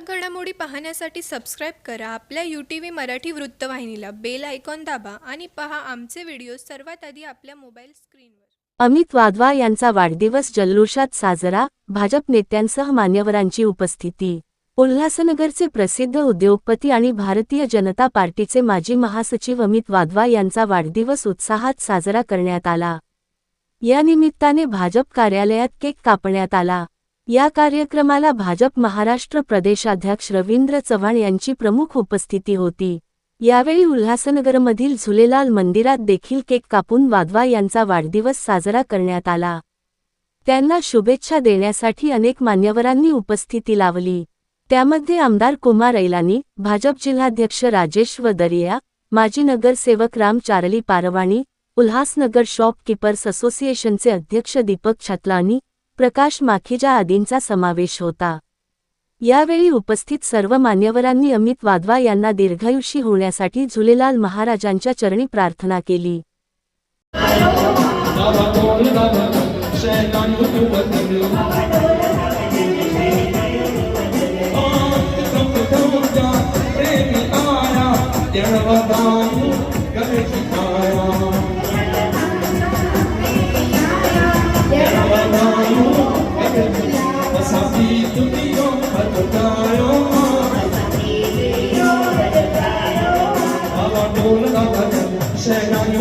ठळक घडामोडी पाहण्यासाठी सबस्क्राईब करा. आपल्या यू टी व्ही मराठी वृत्तवाहिनीला बेल आयकॉन दाबा आणि पहा आमचे व्हिडिओ सर्वात आधी आपल्या मोबाईल स्क्रीनवर अमित वाधवा यांचा वाढदिवस जल्लोषात साजरा भाजप नेत्यांसह मान्यवरांची उपस्थिती. उल्हासनगरचे प्रसिद्ध उद्योगपती आणि भारतीय जनता पार्टीचे माजी महासचिव अमित वाधवा यांचा वाढदिवस उत्साहात साजरा करण्यात आला. या निमित्ताने भाजप कार्यालयात केक कापण्यात आला. या कार्यक्रमाला भाजप महाराष्ट्र प्रदेशाध्यक्ष रवींद्र चव्हाण यांची प्रमुख उपस्थिती होती. यावेळी उल्हासनगरमधील झुलेलाल मंदिरात देखील केक कापून वाधवा यांचा वाढदिवस साजरा करण्यात आला. त्यांना शुभेच्छा देण्यासाठी अनेक मान्यवरांनी उपस्थिती लावली. त्यामध्ये आमदार कुमार ऐलानी भाजप जिल्हाध्यक्ष राजेश वदरिया माजी नगरसेवक राम चारली पारवाणी उल्हासनगर शॉपकीपर्स असोसिएशनचे अध्यक्ष दीपक छतलानी प्रकाश माखीजा आदींचा समावेश होता. यावेळी उपस्थित सर्व मान्यवरांनी अमित वाधवा यांना दीर्घायुषी होण्यासाठी झुलेलाल महाराजांच्या चरणी प्रार्थना केली.